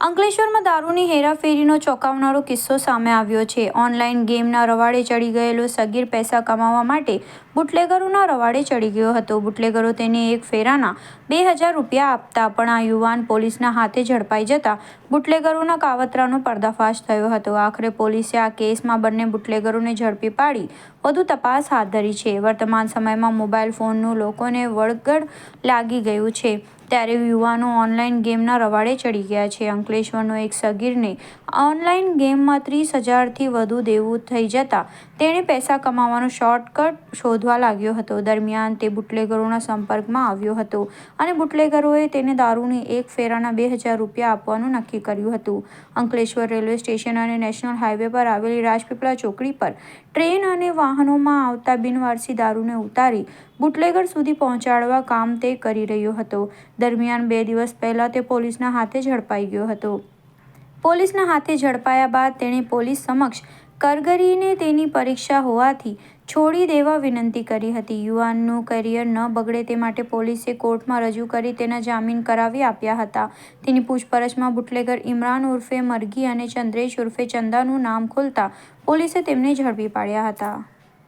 અંકલેશ્વરમાં દારૂની હેરાફેરીનો ચોંકાવનારો કિસ્સો સામે આવ્યો છે. ઓનલાઈન ગેમના રવાડે ચડી ગયેલો સગીર પૈસા કમાવા માટે બુટલેગરોના રવાડે ચડી ગયો હતો. બુટલેગરો તેને એક ફેરાના બે હજાર રૂપિયા આપતા, પણ આ યુવાન પોલીસના હાથે ઝડપાઈ જતા બુટલેગરોના કાવતરાનો પર્દાફાશ થયો હતો. આખરે પોલીસે આ કેસમાં બંને બુટલેગરોને ઝડપી પાડી વધુ તપાસ હાથ ધરી છે. વર્તમાન સમયમાં મોબાઈલ ફોનનું લોકોને વળગડ લાગી ગયું છે. ત્યારે યુવાનો ઓનલાઈન ગેમના રવાડે ચડી ગયા છે. અંકલેશ્વરનો એક સગીરને ઓનલાઈન ગેમમાં ત્રીસ હજારથી વધુ દેવું થઈ જતાં તેણે પૈસા કમાવાનો શોર્ટકટ શોધવા લાગ્યો હતો. દરમિયાન તે બુટલેગરોના સંપર્કમાં આવ્યો હતો અને બુટલેગરોએ તેને દારૂની એક ફેરાના બે હજાર રૂપિયા આપવાનું નક્કી કર્યું હતું. અંકલેશ્વર રેલવે સ્ટેશન અને નેશનલ હાઈવે પર આવેલી રાજપીપળા ચોકડી પર ટ્રેન અને વાહનોમાં આવતા બિનવારસી દારૂને ઉતારી બુટલેગર સુધી પહોંચાડવા કામ તે કરી રહ્યો હતો. દરમિયાન બે દિવસ પહેલાં તે પોલીસના હાથે ઝડપાઈ ગયો હતો. પોલીસના હાથે ઝડપાયા બાદ તેણે પોલીસ સમક્ષ કરગરીને તેની પરીક્ષા હોવાથી છોડી દેવા વિનંતી કરી હતી. યુવાનનું કરિયર ન બગડે તે માટે પોલીસે કોર્ટમાં રજૂ કરી તેના જામીન કરાવી આપ્યા હતા. તેની પૂછપરછમાં બુટલેગર ઇમરાન ઉર્ફે મરઘી અને ચંદ્રેશ ઉર્ફે ચંદાનું નામ ખુલતા પોલીસે તેમને ઝડપી પાડ્યા હતા.